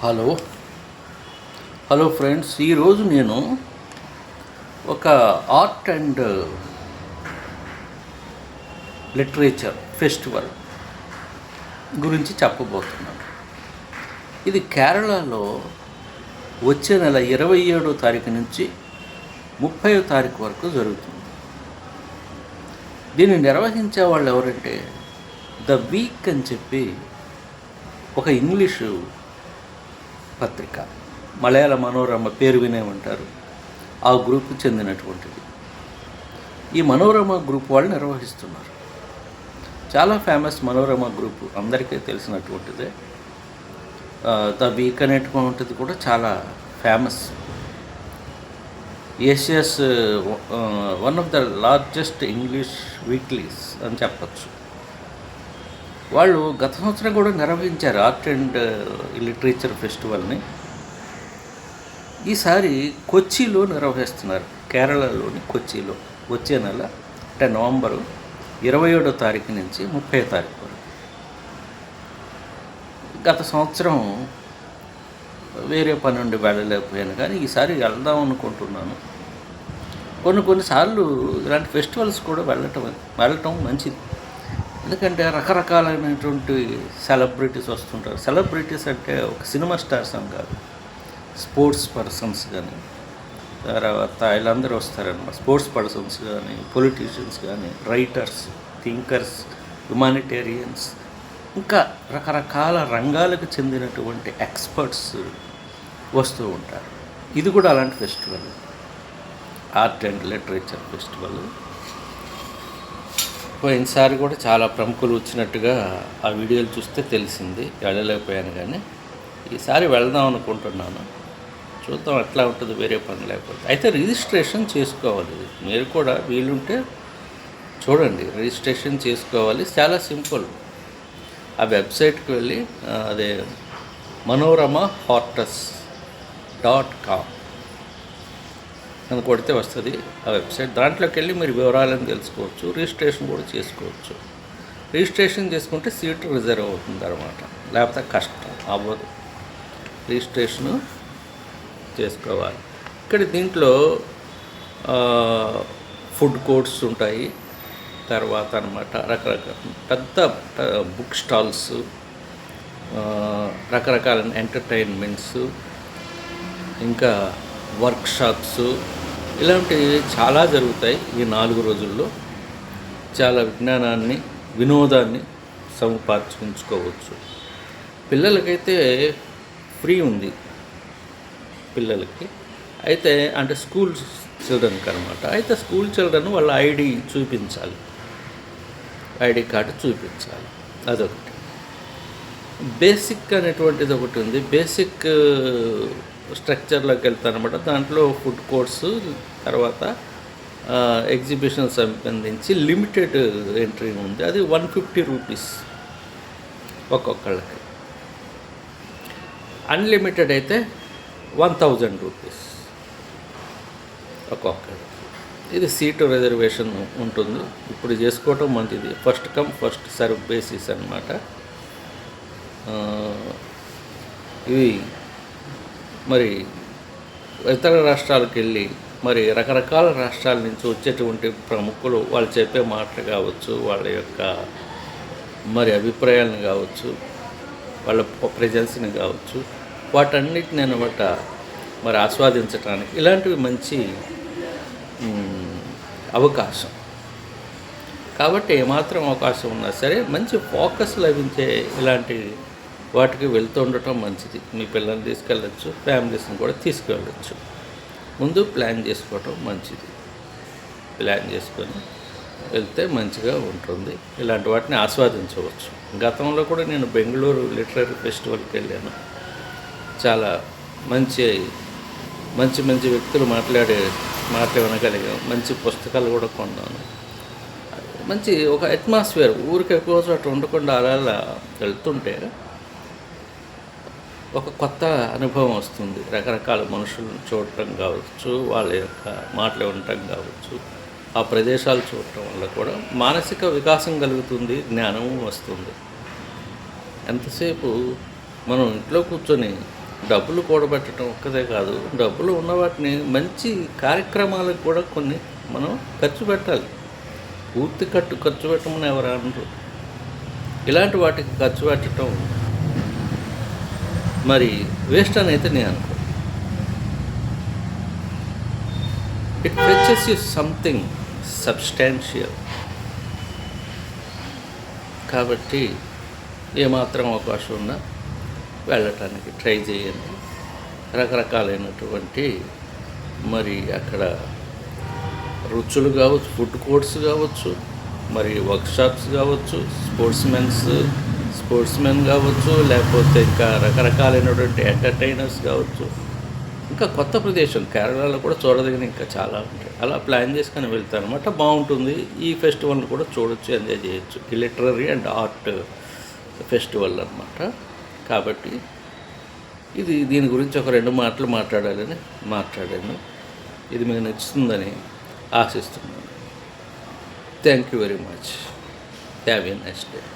Hello. Hello friends ఈరోజు నేను ఒక ఆర్ట్ అండ్ లిటరేచర్ ఫెస్టివల్ గురించి చెప్పబోతున్నాను. ఇది కేరళలో వచ్చే నెల ఇరవై ఏడో తారీఖు నుంచి ముప్పై తారీఖు వరకు జరుగుతుంది. దీన్ని నిర్వహించే వాళ్ళు ఎవరంటే ద వీక్ అని చెప్పి ఒక ఇంగ్లీషు పత్రిక. మలయాళ మనోరమ పేరు వినే ఉంటారు. ఆ గ్రూప్ చెందినటువంటిది. ఈ మనోరమ గ్రూప్ వాళ్ళు నిర్వహిస్తున్నారు. చాలా ఫేమస్ మనోరమ గ్రూప్ అందరికీ తెలిసినటువంటిదే. ద వీక్ అనేటువంటిది కూడా చాలా famous Asia's one of the largest English weeklies అని చెప్పచ్చు. వాళ్ళు గత సంవత్సరం కూడా నిర్వహించారు ఆర్ట్ అండ్ లిటరేచర్ ఫెస్టివల్ని. ఈసారి కొచ్చిలో నిర్వహిస్తున్నారు కేరళలోని కొచ్చిలో. వచ్చే నెల అంటే నవంబరు ఇరవై ఏడో తారీఖు నుంచి ముప్పై తారీఖు వరకు. గత సంవత్సరం వేరే పని నుండి వెళ్ళలేకపోయాను కానీ ఈసారి వెళ్దాం అనుకుంటున్నాను. కొన్ని కొన్నిసార్లు ఇలాంటి ఫెస్టివల్స్ కూడా వెళ్ళటం వెళ్ళటం మంచిది. ఎందుకంటే రకరకాలైనటువంటి సెలబ్రిటీస్ వస్తుంటారు. సెలబ్రిటీస్ అంటే ఒక సినిమా స్టార్స్ అని కాదు. స్పోర్ట్స్ పర్సన్స్ కానీ తర్వాత వీళ్ళందరూ వస్తారన్నమాట. స్పోర్ట్స్ పర్సన్స్ కానీ పొలిటీషియన్స్ కానీ రైటర్స్ థింకర్స్ హ్యుమానిటేరియన్స్ ఇంకా రకరకాల రంగాలకు చెందినటువంటి ఎక్స్పర్ట్స్ వస్తూ ఉంటారు. ఇది కూడా అలాంటి festival. Art and literature festival. పోయినసారి కూడా చాలా ప్రముఖులు వచ్చినట్టుగా ఆ వీడియోలు చూస్తే తెలిసింది. వెళ్ళలేకపోయాను కానీ ఈసారి వెళ్దాం అనుకుంటున్నాను. చూద్దాం ఎట్లా ఉంటుంది వేరే పని లేకపోతే. అయితే రిజిస్ట్రేషన్ చేసుకోవాలి. మీరు కూడా వీలుంటే చూడండి రిజిస్ట్రేషన్ చేసుకోవాలి. చాలా సింపుల్. ఆ వెబ్సైట్కి వెళ్ళి అదే మనోరమ హార్టస్ డాట్ కామ్. అని కొడితే వస్తుంది ఆ వెబ్సైట్. దాంట్లోకి వెళ్ళి మీరు వివరాలను తెలుసుకోవచ్చు రిజిస్ట్రేషన్ కూడా చేసుకోవచ్చు. రిజిస్ట్రేషన్ చేసుకుంటే సీట్ రిజర్వ్ అవుతుంది అనమాట లేకపోతే కష్టం అవ్వదు. రిజిస్ట్రేషను చేసుకోవాలి. ఇక్కడ దీంట్లో ఫుడ్ కోర్ట్స్ ఉంటాయి. తర్వాత అనమాట రకరకాల పెద్ద బుక్ స్టాల్స్ రకరకాల ఎంటర్టైన్మెంట్స్ ఇంకా వర్క్షాప్స్ ఇలాంటివి చాలా జరుగుతాయి ఈ నాలుగు రోజుల్లో. చాలా విజ్ఞానాన్ని వినోదాన్ని సముపార్చుకుంచుకోవచ్చు పిల్లలకైతే ఫ్రీ ఉంది. పిల్లలకి. అయితే అంటే స్కూల్ చిల్డ్రన్కి అనమాట అయితే స్కూల్ చిల్డ్రన్ వాళ్ళ ఐడి చూపించాలి. ఐడి కార్డు చూపించాలి. అదొకటి. బేసిక్ అనేటువంటిది ఒకటి ఉంది. బేసిక్ స్ట్రక్చర్లోకి వెళ్తానమాట దాంట్లో ఫుడ్ కోర్ట్స్ తర్వాత ఎగ్జిబిషన్ సంబంధించి లిమిటెడ్ ఎంట్రీ ఉంది. అది వన్ ఫిఫ్టీ రూపీస్ ఒక్కొక్కళ్ళకి. అన్లిమిటెడ్ అయితే వన్ థౌజండ్ రూపీస్ ఒక్కొక్కరికి ఇది సీటు రిజర్వేషన్ ఉంటుంది. ఇప్పుడు చేసుకోవటం మంచిది. First come first serve basis అనమాట ఇవి మరి ఇతర రాష్ట్రాలకు వెళ్ళి మరి రకరకాల రాష్ట్రాల నుంచి వచ్చేటువంటి ప్రముఖులు వాళ్ళు చెప్పే మాటలు కావచ్చు వాళ్ళ యొక్క మరి అభిప్రాయాలను కావచ్చు వాళ్ళ ప్రజెన్స్ని కావచ్చు వాటన్నిటిని అనమాట మరి ఆస్వాదించడానికి ఇలాంటివి మంచి అవకాశం. కాబట్టి ఏమాత్రం అవకాశం ఉన్నా సరే మంచి ఫోకస్ లభించే ఇలాంటి వాటికి వెళ్తూ ఉండటం మంచిది. మీ పిల్లల్ని తీసుకెళ్ళచ్చు ఫ్యామిలీస్ని కూడా తీసుకెళ్ళచ్చు. ముందు ప్లాన్ చేసుకోవటం మంచిది. ప్లాన్ చేసుకొని వెళ్తే మంచిగా ఉంటుంది. ఇలాంటి వాటిని ఆస్వాదించవచ్చు. గతంలో కూడా నేను బెంగళూరు లిటరీ ఫెస్టివల్కి వెళ్ళాను. చాలా మంచి మంచి మంచి వ్యక్తులు మాట్లాడే మాటలు వినగలిగాం. మంచి పుస్తకాలు కూడా కొన్నాను. మంచి ఒక అట్మాస్ఫియర్. ఊరికి ఎక్కువ చోట ఉండకుండా అలా అలా వెళ్తుంటే ఒక కొత్త అనుభవం వస్తుంది. రకరకాల మనుషులను చూడటం కావచ్చు వాళ్ళ యొక్క మాటలు ఉండటం కావచ్చు ఆ ప్రదేశాలు చూడటం వల్ల కూడా మానసిక వికాసం కలుగుతుంది జ్ఞానము వస్తుంది. ఎంతసేపు మనం ఇంట్లో కూర్చొని డబ్బులు కూడబెట్టడం ఒక్కదే కాదు డబ్బులు ఉన్న వాటిని మంచి కార్యక్రమాలకు కూడా కొన్ని మనం ఖర్చు పెట్టాలి. పూర్తి కట్టు ఖర్చు పెట్టమని ఎవరు అనరు. ఇలాంటి వాటికి ఖర్చు పెట్టడం మరి వేస్ట్ అని అయితే నేను అనుకో it fetches you something substantial కాబట్టి ఏమాత్రం అవకాశం ఉన్నా వెళ్ళటానికి ట్రై చేయండి. రకరకాలైనటువంటి మరి అక్కడ రుచులు కావచ్చు ఫుడ్ కోర్ట్స్ కావచ్చు మరి వర్క్షాప్స్ కావచ్చు స్పోర్ట్స్ మెన్స్ స్పోర్ట్స్ మెన్ కావచ్చు లేకపోతే ఇంకా రకరకాలైనటువంటి ఎంటర్టైనర్స్ కావచ్చు. ఇంకా కొత్త ప్రదేశం కేరళలో కూడా చూడదగిన ఇంకా చాలా ఉంటాయి. అలా ప్లాన్ చేసుకొని వెళ్తాను అనమాట బాగుంటుంది. ఈ ఫెస్టివల్ని కూడా చూడొచ్చు ఎంజాయ్ చేయొచ్చు. లిటరరీ అండ్ ఆర్ట్ ఫెస్టివల్ అనమాట కాబట్టి ఇది దీని గురించి ఒక రెండు మాటలు మాట్లాడాలని మాట్లాడాను. ఇది మీకు నచ్చుతుందని ఆశిస్తున్నాను. Thank you very much. Have a nice day.